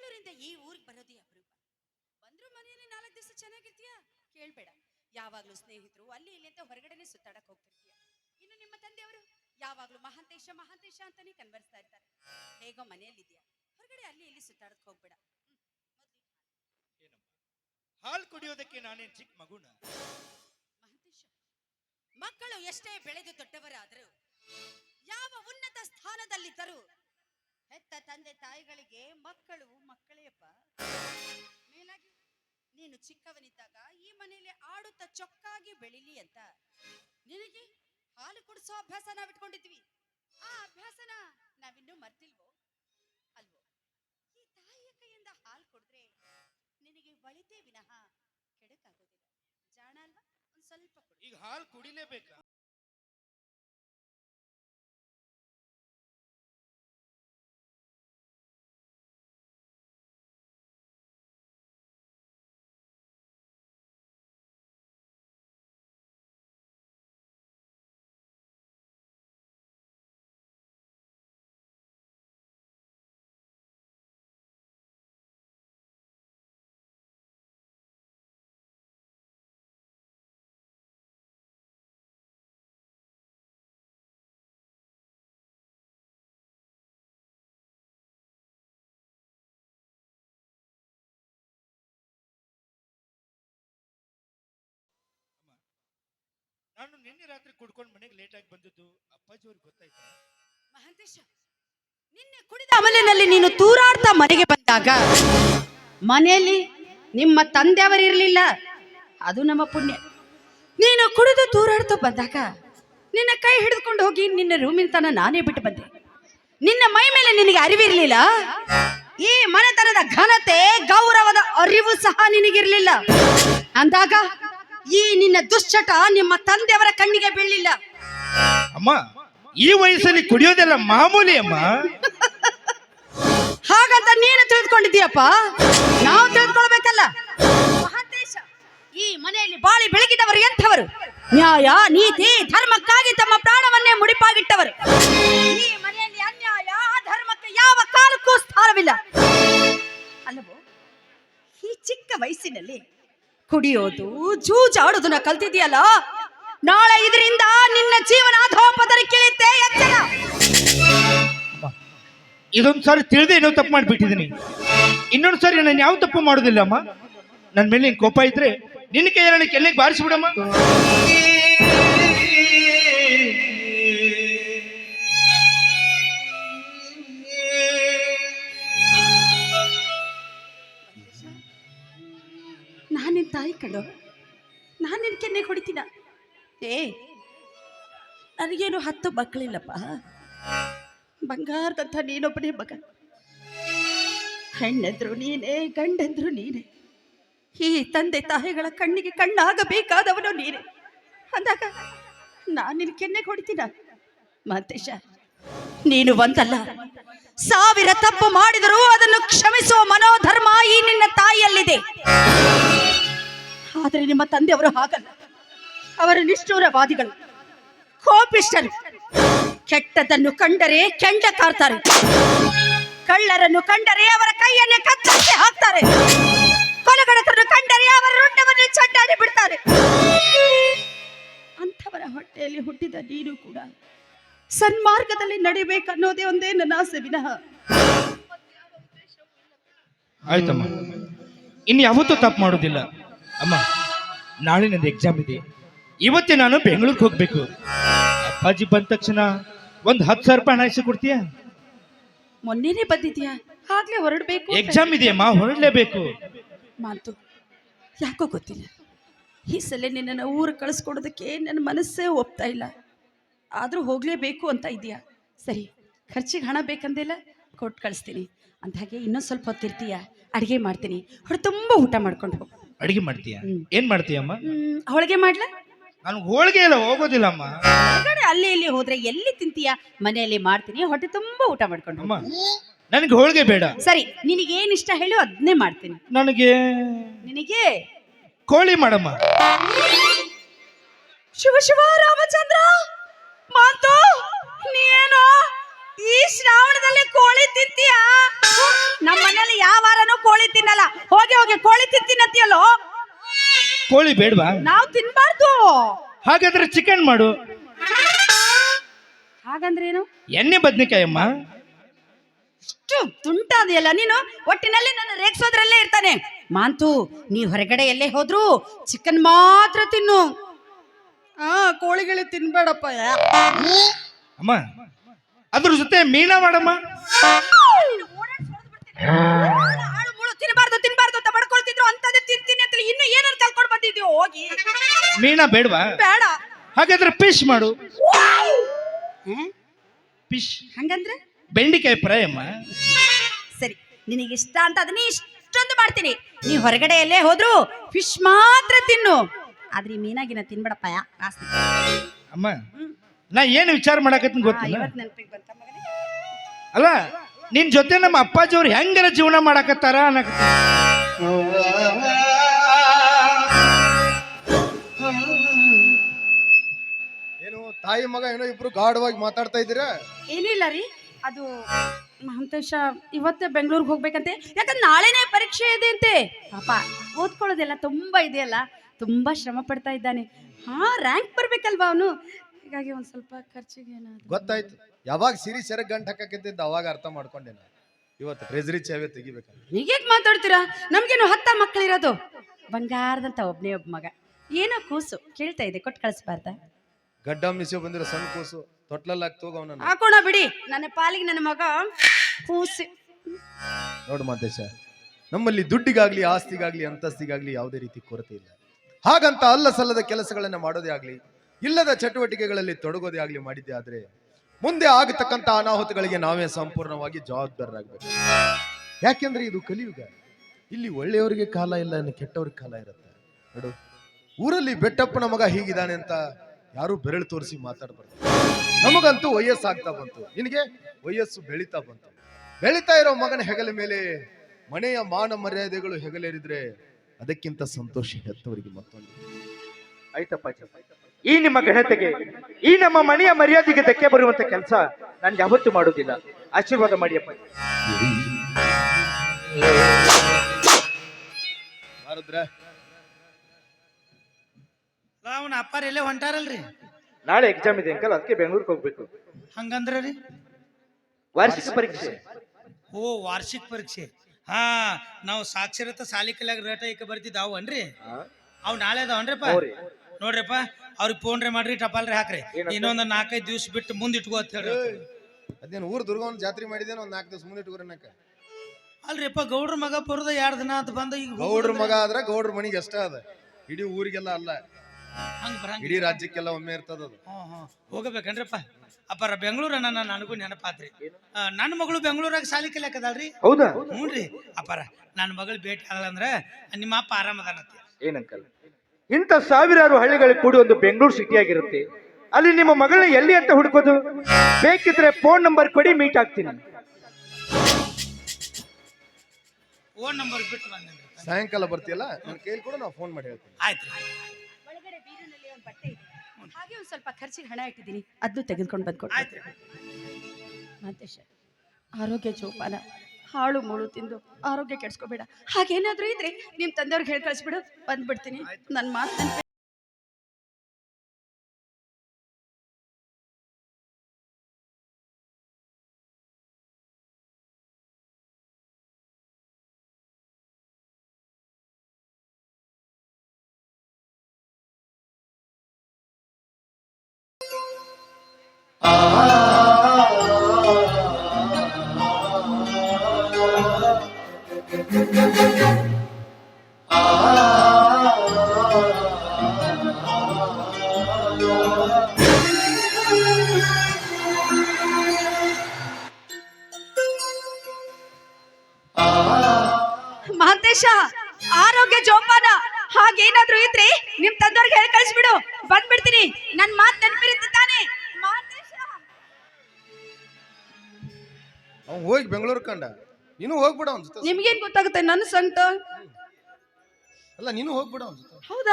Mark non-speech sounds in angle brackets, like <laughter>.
ಬೆಂಗಳೂರಿಂದ ಈ ಊರಿಗೆ ಬರೋದೇ ಅಪರೂಪ. ಬಂದ್ರು ಮನೆಯಲ್ಲಿ ನಾಲ್ಕು ದಿವಸ ಚೆನ್ನಾಗಿರ್ತೀಯಾ? ಕೇಳ್ಬೇಡ. ಯಾವಾಗ್ಲೂ ಸ್ನೇಹಿತರು ಅಲ್ಲಿ ಇಲ್ಲಿ ಅಂತ ಹೊರಗಡೆನೆ ಸುತ್ತಾಡಕ್ ಹೋಗ್ತಿರ್ತೀಯ. ಇನ್ನು ನಿಮ್ಮ ತಂದೆಯವರು? ಯಾವಾಗ್ಲೂ ಮಹಾಂತೇಶ ಮಹಾಂತೇಶ ಅಂತಾನೆ ಕನ್ವರ್ಸ್ತಾ ಇರ್ತಾರೆ. ಹೇಗೋ ಮನೆಯಲ್ಲಿದ್ಯಾ ಹೊರಗಡೆ ಅಲ್ಲಿ ಇಲ್ಲಿ ಸುತ್ತಾಡಕ್ ಹೋಗ್ಬೇಡ. ಹಾಲು ಕುಡಿಯೋದಕ್ಕೆ ನಾನೇನ್ ಚಿಕ್ಕ ಮಗುನ? ಮಹಂತೇಶ ಮಕ್ಕಳು ಎಷ್ಟೇ ಬೆಳೆದು ದೊಡ್ಡವರಾದರೂ ಯಾವ ಉನ್ನತ ಸ್ಥಾನದಲ್ಲಿದ್ದರೂ ಹೆತ್ತ ತಂದೆ ತಾಯಿಗಳಿಗೆ ಮಕ್ಕಳು ಮಕ್ಕಳೇಪ್ಪ. ಮೇಲಾಗಿ, ನೀನು ಚಿಕ್ಕವನಿದ್ದಾಗ ಈ ಮನೆಯಲ್ಲಿ ಆಡುತ್ತಾ ಚೊಕ್ಕಾಗಿ ಬೆಳಿಲಿ ಅಂತ. ನಿನಗೆ ಹಾಲು ಕುಡಿಸೋ ಅಭ್ಯಾಸ ನಾವಿಟ್ಕೊಂಡಿದ್ವಿ ಆ ಅಭ್ಯಾಸನ ನಾವಿನ್ನೂ ಮರ್ತಿಲ್ವೋ? ಅಲ್ವೋ? ಈ ತಾಯಿಯ ಕೈಯಿಂದ ಹಾಲು ಕುಡಿದ್ರೆ ನಿನಗೆ ಒಳಿತೇ ವಿನಃ ಕೆಡಕಾಗೋದಿಲ್ಲ. ಜಾಣ ಅಲ್ವಾ? ಸ್ವಲ್ಪ ಈಗ ಹಾಲು ಕುಡಿಲೇಬೇಕಾ? ನಾನು ನಿನ್ನೆ ರಾತ್ರಿ ಕುಡ್ಕೊಂಡು ಮನೆಗೆ ಲೇಟ್ ಆಗಿ ಬಂದದ್ದು ಅಪ್ಪಾಜಿ ಅವ್ರಿಗೆ ಗೊತ್ತಾಯ್ತು? ಮಹಂತೇಶ, ನಿನ್ನೆ ಕುಡಿದ ಅಮಲಿನಲ್ಲಿ ನೀನು ತೂರಾಡ್ತಾ ಮನೆಗೆ ಬಂದಾಗ ಮನೆಯಲ್ಲಿ ನಿಮ್ಮ ತಂದೆಯವರಿರಲಿಲ್ಲ. ಅದು ನಮ್ಮ ಪುಣ್ಯ. ನೀನು ಕುಡಿದು ತೂರಾಡ್ತಾ ಬಂದಾಗ ನಿನ್ನ ಕೈ ಹಿಡಿದುಕೊಂಡು ಹೋಗಿ ನಿನ್ನ ರೂಮಿನ ತನ ನಾನೇ ಬಿಟ್ಟು ಬಂದೆ. ನಿನ್ನ ಮೈ ಮೇಲೆ ನಿನಗೆ ಅರಿವಿರ್ಲಿಲ್ಲ. ಈ ಮನೆತನದ ಘನತೆ ಗೌರವದ ಅರಿವು ಸಹ ನಿನಗಿರ್ಲಿಲ್ಲ. ಅಂದಾಗ ಈ ನಿನ್ನ ದುಶ್ಚಟ ನಿಮ್ಮ ತಂದೆಯವರ ಕಣ್ಣಿಗೆ ಬೀಳಲಿಲ್ಲ. ಅಮ್ಮ ಈ ವಯಸ್ಸಲ್ಲಿ ಕುಡಿಯೋದೆಲ್ಲ ಮಾಮೂಲಿ ಅಮ್ಮ. <laughs> ಹಾಗಂತ ನೀನು ತಿಳಿದುಕೊಂಡಿದ್ದೀಯಪ್ಪ? ನಾವು ತಿಳಿದುಕೊಳ್ಬೇಕಲ್ಲ. ಮಹಾಂತೇಶ ಈ ಮನೆಯಲ್ಲಿ ಬಾಳಿ ಬೆಳಗಿದವರು ಎಂಥವರು? ನ್ಯಾಯ ನೀತಿ ಧರ್ಮಕ್ಕಾಗಿ ತಮ್ಮ ಪ್ರಾಣವನ್ನೇ ಮುಡಿಪಾಗಿಟ್ಟವರು. ಈ ಮನೆಯಲ್ಲಿ ಅನ್ಯಾಯ ಧರ್ಮಕ್ಕೆ ಯಾವ ಕಾಲಕ್ಕೂ ಸ್ಥಾನವಿಲ್ಲ. ಅಲ್ಲವೋ ಈ ಚಿಕ್ಕ ವಯಸ್ಸಿನಲ್ಲಿ ಕುಡಿಯೋದು, ಜೂಜಾಡೋದನ್ನ ಕಲ್ತಿದ್ಯಲ್ಲ ನಾಳೆ ಇದರಿಂದ ನಿನ್ನ ಜೀವನ ಅಧೋಪತರಕ್ಕಿಳಿತೆ ಎಚ್ಚರ. ಇದೊಂದು ಸಾರಿ ತಿಳಿದೇ ಏನೋ ತಪ್ಪು ಮಾಡಿಬಿಟ್ಟಿದ್ದೀನಿ. ಇನ್ನೊಂದು ಸಾರಿ ನಾನು ಯಾವ ತಪ್ಪು ಮಾಡೋದಿಲ್ಲ, ಅಮ್ಮ? ನನ್ನ ಮೇಲೆ ಕೋಪ ಇದ್ರೆ ನಿನ್ನ ಕೈಯಲ್ಲಿ ಕೆಲ್ಲಿಗೆ ಬಾರಿಸ್ಬಿಡಮ್ಮ. ನಾನಿನ್ ತಾಯಿ ಕಣೋ. ನಾನು ನಿನ್ನ ಕೆನ್ನೆಗೆ ಹೊಡಿತೀನ? ಏ, ನನಗೇನು ಹತ್ತು ಮಕ್ಕಳಿಲ್ಲಪ್ಪ ಬಂಗಾರದಂಥ ನೀನೊಬ್ಬನೇ ಮಗ. ಹೆಣ್ಣಂದ್ರು ನೀನೇ, ಗಂಡಂದ್ರು ನೀನೇ. ಈ ತಂದೆ ತಾಯಿಗಳ ಕಣ್ಣಿಗೆ ಕಣ್ಣಾಗಬೇಕಾದವನು ನೀನೇ. ಅಂದಾಗ ನಾನು ನಿನ್ನ ಕೆನ್ನೆಗೆ ಹೊಡಿತೀನ? ಮಾತೇಶ, ನೀನು ಒಂದಲ್ಲ. ಸಾವಿರ ತಪ್ಪು ಮಾಡಿದರೂ ಅದನ್ನು ಕ್ಷಮಿಸುವ ಮನೋಧರ್ಮ ಈ ನಿನ್ನ ತಾಯಿಯಲ್ಲಿದೆ. ಆದರೆ ನಿಮ್ಮ ತಂದೆಯವರು ಹಾಗಲ್ಲ. ಅವರು ನಿಷ್ಠೂರವಾದಿಗಳು. ಕೋಪಿಷ್ಟರು ಕೆಟ್ಟದನ್ನು ಕಂಡರೆ ಕೆಂಡ ಕಾರ್ತಾರೆ. ಕಳ್ಳರನ್ನು ಕಂಡರೆ ಅವರ ಕೈಯನ್ನೇ ಕತ್ತರಿಸಿ ಹಾಕ್ತಾರೆ. ಕೊಲೆಗಡಕರನ್ನು ಕಂಡರೆ ಅವರ ರುಂಡವನ್ನು ಚಡ್ಡಾಡಿ ಬಿಡ್ತಾರೆ. ಅಂಥವರ ಹೊಟ್ಟೆಯಲ್ಲಿ ಹುಟ್ಟಿದ ನೀರು ಕೂಡ ಸನ್ಮಾರ್ಗದಲ್ಲಿ ನಡಿಬೇಕನ್ನೋದೇ ಒಂದೇ ನನ್ನ ಆಸೆ ವಿನಃ. ಆಯ್ತಮ್ಮ. ಇನ್ನು ಯಾವತ್ತೂ ತಪ್ಪು ಮಾಡೋದಿಲ್ಲ. ಅಮ್ಮ ನಾಳೆ ನಂದು ಎಕ್ಸಾಮ್ ಇದೆ. ಇವತ್ತೇ ನಾನು ಬೆಂಗಳೂರಿಗೆ ಹೋಗ್ಬೇಕು. ಅಪ್ಪಾಜಿ ಬಂದ ತಕ್ಷಣ ಒಂದು ಹತ್ತು ಸಾವಿರ ರೂಪಾಯಿ ಹಣ ಇಸಿ ಕೊಡ್ತೀಯಾ? ಮೊನ್ನೆನೇ ಬಂದಿದ್ಯಾ? ಆಗ್ಲೇ ಹೊರಡ್ಬೇಕು ಎಕ್ಸಾಮ್ ಇದೆಯಮ್ಮ ಹೊರಡಲೇಬೇಕು. ಮಾತು ಯಾಕೋ ಗೊತ್ತಿಲ್ಲ. ಈ ಸಲ ನಿನ್ನನ್ನು ಊರು ಕಳಿಸ್ಕೊಡೋದಕ್ಕೆ ನನ್ನ ಮನಸ್ಸೇ ಒಪ್ತಾ ಇಲ್ಲ. ಆದರೂ ಹೋಗಲೇಬೇಕು ಅಂತ ಇದೆಯಾ ಸರಿ ಖರ್ಚಿಗೆ ಹಣ ಬೇಕಂದಿಲ್ಲ ಕೊಟ್ಟು ಕಳಿಸ್ತೀನಿ. ಅಂತ ಹಾಗೆ ಇನ್ನೊಂದು ಸ್ವಲ್ಪ ಹೊತ್ತಿರ್ತೀಯ? ಅಡುಗೆ ಮಾಡ್ತೀನಿ. ಹೊರ ತುಂಬ ಊಟ ಮಾಡ್ಕೊಂಡು ಹೋಗು. ಅಡಿಗೆ ಮಾಡ್ತೀಯ. ಏನ್ ಮಾಡ್ತೀಯಮ್ಮ? ಹೋಳಿಗೆ ಮಾಡ್ಲಾ? ನಾನು ಹೋಳಿಗೆ ಎಲ್ಲ ಹೋಗೋದಿಲ್ಲಮ್ಮ. ಹೊರಗಡೆ ಅಲ್ಲಿ ಇಲ್ಲಿ ಹೋದ್ರೆ ಎಲ್ಲಿ ತಿಂತೀಯ? ಮನೆಯಲ್ಲಿ ಮಾಡ್ತೀನಿ ಹೊಟ್ಟೆ ತುಂಬಾ ಊಟ ಮಾಡ್ಕೊಂಡು ಅಮ್ಮ. ನನಗೆ ಹೋಳಿಗೆ ಬೇಡ. ಸರಿ ನಿನಗೆ ಏನ್ ಇಷ್ಟ ಹೇಳು ಅದನ್ನೇ ಮಾಡ್ತೀನಿ. ನನಗೆ ನಿನಗೆ? ಕೋಳಿ ಮಾಡಮ್ಮ. ಶಿವ ಶಿವ ರಾಮಚಂದ್ರ ಮಾತು ನೀನು ಈ ಶ್ರಾವಣದಲ್ಲಿ ಕೋಳಿ ತಿಂತೀಯ? ನಮ್ಮ ಮನೇಲಿ ಯಾವ ತಿನ್ನಲ್ಲ. ಹೋಗಿ ಹೋಗಿ ಕೋಳಿ ತಿಂತೀನಂತೀಯಲ್ಲೋ ಕೋಳಿ ಬೇಡವಾ? ನಾವು ತಿನ್ಬಾರ್ದು. ಹಾಗಾದ್ರೆ ಚಿಕನ್ ಮಾಡು. ಹಾಗಂದ್ರೆ ಏನು? ಎಣ್ಣೆ ಬದ್ನಿಕಾಯಿ ಅಮ್ಮ. ಇಷ್ಟು ತುಂಟಾದಿಯಲ್ಲ ನೀನು? ಒಟ್ಟಿನಲ್ಲಿ ನನ್ನ ರೇಗಿಸೋದ್ರಲ್ಲೇ ಇರ್ತಾನೆ. ಮಾಂತು ನೀ ಹೊರಗಡೆ ಎಲ್ಲೇ ಹೋದ್ರು ಚಿಕನ್ ಮಾತ್ರ ತಿನ್ನು. ಆ ಕೋಳಿಗಳು ತಿನ್ಬೇಡಪ್ಪ. ಅಮ್ಮ ಅದ್ರ ಜೊತೆ ಮೀನಾ ಮಾಡಮ್ಮ. ಹಾಳು ಮುಳು ತಿನ್ನಬಾರ್ದು ತಿನ್ಬಾರ್ದು ಅಂತ ಬಡ್ಕೊಳ್ತಿದ್ರು ಅಂತದೇ ತಿಂತೀನಿ ಅಂತ ಇನ್ನು ಏನಾರು ಕಲ್ಕೊಂಡು ಬಂದಿದ್ಯೋ ಹೋಗಿ. ಮೀನಾ ಬೇಡವಾ? ಬೇಡ. ಹಾಗಾದ್ರೆ ಫಿಶ್ ಮಾಡು? ಫಿಶ್. ಹಂಗಂದ್ರೆ? ಬೆಂಡಿಕಾಯಿ ಫ್ರೈ ಅಮ್ಮ. ಸರಿ ನಿನಗೆ ಇಷ್ಟ ಅಂತ ಅದನ್ನ ಇಷ್ಟೊಂದು ಮಾಡ್ತೀನಿ. ನೀ ಹೊರಗಡೆ ಎಲ್ಲೇ ಹೋದ್ರು ಫಿಶ್ ಮಾತ್ರ ತಿನ್ನು. ಆದ್ರೆ ಈ ಮೀನಾಗಿನ ತಿನ್ಬೇಡಪ್ಪ ಯಾ ವಾಸ್ನೆ. ಅಮ್ಮ ನಾ ಏನು ವಿಚಾರ ಮಾಡಕತ್ತೀನಿ ಗೊತ್ತಿಲ್ಲ ಇವತ್ ನೆನ್ಪಿಗ್ ಬಂತ ಮಗನೇ? ಅಲ್ಲ ನಿನ್ ಜೊತೆ ನಮ್ಮ ಅಪ್ಪಾಜಿ ಅವ್ರು ಹೆಂಗರ ಜೀವನ ಮಾಡಕತ್ತಾರ ಅನ್ನಕ ಏನು ತಾಯಿ ಮಗ ಏನೋ ಇಬ್ರು ಗಾಢವಾಗಿ ಮಾತಾಡ್ತಾ ಇದ್ದೀರಾ? ಏನಿಲ್ಲ ರೀ ಅದು ಮಹಂತೇಶ ಇವತ್ತೇ ಬೆಂಗಳೂರಿಗೆ ಹೋಗ್ಬೇಕಂತೆ. ಯಾಕಂದ್ರೆ ನಾಳೆನೇ ಪರೀಕ್ಷೆ ಇದೆ ಅಂತೆ. ಪಾಪ ಓದ್ಕೊಳ್ಳೋದೆಲ್ಲ ತುಂಬಾ ಇದೆಯಲ್ಲ ತುಂಬಾ ಶ್ರಮ ಪಡ್ತಾ ಇದ್ದಾನೆ. ಹಾ ರ್ಯಾಂಕ್ ಬರ್ಬೇಕಲ್ವಾ ಅವನು? ಹೀಗಾಗಿ ಒಂದ್ ಸ್ವಲ್ಪ ಖರ್ಚಿಗೆ ಏನಾದ್ರು ಗೊತ್ತಾಯ್ತು. ಯಾವಾಗ ಸಿರಿ ಸೆರಗ್ ಗಂಟು ಹಾಕಕ್ಕಿದ್ದ ಅವಾಗ ಅರ್ಥ ಮಾಡ್ಕೊಂಡೆ ನಾನು. ಇವತ್ತು ಟ್ರೆಜರಿ ಚಾವೆ ತೆಗಿಬೇಕಂತ. ನೀಗೇಕ್ ಮಾತಾಡ್ತೀರಾ? ನಮ್ಗೇನು ಹತ್ತ ಮಕ್ಕಳಿರೋದು? ಬಂಗಾರದಂತ ಒಬ್ನೇ ಒಬ್ಬ ಮಗ. ಏನೋ ಕೂಸು ಕೇಳ್ತಾ ಇದೆ ಕೊಟ್ಟು ಕಳಿಸ್ಬಾರ್ದ? ಗಡ್ಡ ಮಿಸೆ ಬಂದಿರೋ ಸಣ್ಣ ಕೂಸು ತೊಟ್ಲಲ್ಲಿ ಹಾಕಿ ತೋಗ ಅವನನ್ನ ಹಾಕೋಣ ಬಿಡಿ ನನ್ನ ಪಾಲಿಗೆ ನನ್ನ ಮಗ ಕೂಸು. ನೋಡು ಮಾದೇಶ ನಮ್ಮಲ್ಲಿ ದುಡ್ಡಿಗಾಗ್ಲಿ ಆಸ್ತಿಗಾಗ್ಲಿ ಅಂತಸ್ತಿಗಾಗ್ಲಿ ಯಾವುದೇ ರೀತಿ ಕೊರತೆ ಇಲ್ಲ. ಹಾಗಂತ ಅಲ್ಲ ಸಲ್ಲದ ಕೆಲಸಗಳನ್ನು ಮಾಡೋದೇ ಆಗಲಿ ಇಲ್ಲದ ಚಟುವಟಿಕೆಗಳಲ್ಲಿ ತೊಡಗೋದೇ ಆಗಲಿ ಮಾಡಿದ್ದೆ ಆದ್ರೆ ಮುಂದೆ ಆಗತಕ್ಕಂತ ಅನಾಹುತಗಳಿಗೆ ನಾವೇ ಸಂಪೂರ್ಣವಾಗಿ ಜವಾಬ್ದಾರರಾಗಬೇಕು. ಯಾಕೆಂದ್ರೆ ಇದು ಕಲಿಯುಗ. ಇಲ್ಲಿ ಒಳ್ಳೆಯವರಿಗೆ ಕಾಲ ಇಲ್ಲ, ಇನ್ನು ಕೆಟ್ಟವ್ರಿಗೆ ಕಾಲ ಇರುತ್ತೆ. ನೋಡು. ಊರಲ್ಲಿ ಬೆಟ್ಟಪ್ಪನ ಮಗ ಹೀಗಿದ್ದಾನೆ ಅಂತ ಯಾರು ಬೆರಳು ತೋರಿಸಿ ಮಾತಾಡಬಾರ್ದು. ನಮಗಂತೂ ವಯಸ್ಸಾಗ್ತಾ ಬಂತು. ನಿನಗೆ ವಯಸ್ಸು ಬೆಳೀತಾ ಬಂತು. ಬೆಳೀತಾ ಇರೋ ಮಗನ ಹೆಗಲ ಮೇಲೆ ಮನೆಯ ಮಾನ ಮರ್ಯಾದೆಗಳು ಹೆಗಲೇರಿದ್ರೆ ಅದಕ್ಕಿಂತ ಸಂತೋಷ ಹೆತ್ತವರಿಗೆ ಮತ್ತೊಂದು. ಆಯ್ತಪ್ಪ. ಈ ನಿಮ್ಮ ಘನತೆಗೆ ಈ ನಮ್ಮ ಮನೆಯ ಮರ್ಯಾದೆಗೆ ಧಕ್ಕೆ ಬರುವಂತ ಕೆಲಸ ನಾನು ಯಾವತ್ತೂ ಮಾಡುವುದಿಲ್ಲ ಆಶೀರ್ವಾದ ಮಾಡಿಯಪ್ಪ ಅವನ ಅಪ್ಪಾರ ಎಲ್ಲೇ ಹೊಂಟಾರಲ್ರಿ? ನಾಳೆ ಎಕ್ಸಾಮ್ ಇದೆ ಅಂಕಲ್ ಅದಕ್ಕೆ ಬೆಂಗಳೂರಿಗೆ ಹೋಗ್ಬೇಕು. ಹಂಗಂದ್ರ ರೀ? ವಾರ್ಷಿಕ ಪರೀಕ್ಷೆ. ಓ ವಾರ್ಷಿಕ ಪರೀಕ್ಷೆ. ಹಾ ನಾವು ಸಾಕ್ಷರತಾ ಸಾಲಿ ಕಲ್ಯಾಗ ರೇಟ ಈಕ ಬರ್ತಿದ್ದ ಅವನ್ರಿ? ಅವ್ ನಾಳೆ ಅದಾವನ್ರಿಪ್ಪ. ನೋಡ್ರಿಪ್ಪ ಅವ್ರಿಗೆ ಫೋನ್ ರೇ ಮಾಡ್ರಿ ಟಪಾಲ್ರಿ ಹಾಕ್ರಿ. ಇನ್ನೊಂದ್ ನಾಲ್ಕೈದು ದಿವ್ಸ ಬಿಟ್ಟು ಮುಂದೆ ಇಟ್ಕೋ ಅಂತ ಹೇಳಿ ಅದೇನು ಊರ್ ದುರ್ಗವನ್ ಜಾತ್ರೆ ಮಾಡಿದೇನು ಒಂದ್ ನಾಲ್ಕು ದಿವಸ ಮುಂದೆ ನಾಕ ಅಲ್ರಿಪ್ಪ ಗೌಡ್ರ ಮಗ ಬರೋದ ಎರಡ್ ದಿನ ಅಂತ ಬಂದ ಈಗ ಗೌಡ್ರ ಮಗ ಆದ್ರೆ ಗೌಡ್ರ ಮನಿಗೆ ಅಷ್ಟ ಅದ. ಇಡೀ ಊರಿಗೆಲ್ಲ ಅಲ್ಲ. ಹಂಗ ಬರಂಗ ಇಡೀ ರಾಜ್ಯಕ್ಕೆಲ್ಲ ಒಮ್ಮೆ ಇರ್ತದ ಅದು. ಹ್ಞೂ ಹೋಗಬೇಕನ್ರಿಪ್ಪ? ಅಪ್ಪರ ಬೆಂಗಳೂರ ನನ್ನ ನನಗೂ ನೆನಪಾತ್ರಿ. ಆ, ನನ್ನ ಮಗಳು ಬೆಂಗಳೂರಾಗ ಸಾಲಿ ಕಲಿಯಾಕದಲ್ರಿ ಹೌದಾ? ಹ್ಞೂನ್ರಿ. ಅಪ್ಪಾರ ನನ್ನ ಮಗಳು ಭೇಟಿ ಆಗಲ್ಲ ಅಂದ್ರೆ ನಿಮ್ಮ ಅಪ್ಪ ಆರಾಮದಾನತ್ತಿ ಏನಂಕಲ್? ಇಂಥ ಸಾವಿರಾರು ಹಳ್ಳಿಗಳು ಕೂಡಿ ಒಂದು ಬೆಂಗಳೂರು ಸಿಟಿ ಆಗಿರುತ್ತೆ. ಅಲ್ಲಿ ನಿಮ್ಮ ಮಗಳನ್ನ ಎಲ್ಲಿ ಅಂತ ಹುಡುಕೋದು? ಬೇಕಿದ್ರೆ ಫೋನ್ ನಂಬರ್ ಕೊಡಿ ಮೀಟ್ ಆಗ್ತೀನಿ. ಫೋನ್ ನಂಬರ್ ಬಿಟ್ಟು ಬಂದೇನ್ರಿ ಸಾಯಂಕಾಲ ಬರ್ತೀಯಲ್ಲ? ನಾನು ಕೈಲಿ ಕೂಡ ನಾವು ಫೋನ್ ಮಾಡಿ ಹೇಳ್ತೀನಿ. ಆಯ್ತು. ಒಳಗಡೆ ಬೀರಿನಲ್ಲಿ ಒಂದು ಬಟ್ಟೆ ಇದೆ. ಹಾಗೆ ಒಂದು ಸ್ವಲ್ಪ ಖರ್ಚಿಗೆ ಹಣ ಇಟ್ಟಿದ್ದೀನಿ. ಅದನ್ನು ತೆಗೆದುಕೊಂಡು ಬಂದ್ಕೊಡ್ತೀನಿ. ಆಯ್ತು. ಮಾತೇಶ ಆರೋಗ್ಯ ಜೋಪಾನ ಹಾಳು ಮುಳು ತಿಂದು ಆರೋಗ್ಯ ಕೆಡ್ಸ್ಕೋಬೇಡ. ಹಾಗೇನಾದ್ರೂ ಇದ್ರೆ ನಿಮ್ಮ ತಂದೆಯವ್ರಿಗೆ ಹೇಳಿ ಕಳಿಸ್ಬಿಡು. ಬಂದ್ಬಿಡ್ತೀನಿ. ನನ್ನ ಮಾತು ಮಹಂತೇಶ ಆರೋಗ್ಯ ಜೋಪಾನ ಹಾಗೇನಾದ್ರೂ ಇದ್ರೆ ನಿಮ್ ತಂದವ್ರಿಗೆ ಹೇಳಿ ಕಳಿಸ್ಬಿಡು. ಬಂದ್ಬಿಡ್ತೀನಿ. ನನ್ ಮಾತು ನೆನಪಿರುತ್ತೆ ತಾನೆ ಹೋಗಿ ಬೆಂಗಳೂರು ಕಂಡ. ನೀನು ಹೋಗ್ಬಿಡ ನಿಮ್ಗೇನ್ ಗೊತ್ತಾಗುತ್ತೆ? ನನ್ನ ಸಂತ ಅಲ್ಲ ನೀನು ಹೋಗ್ಬಿಡ ಹೌದಾ?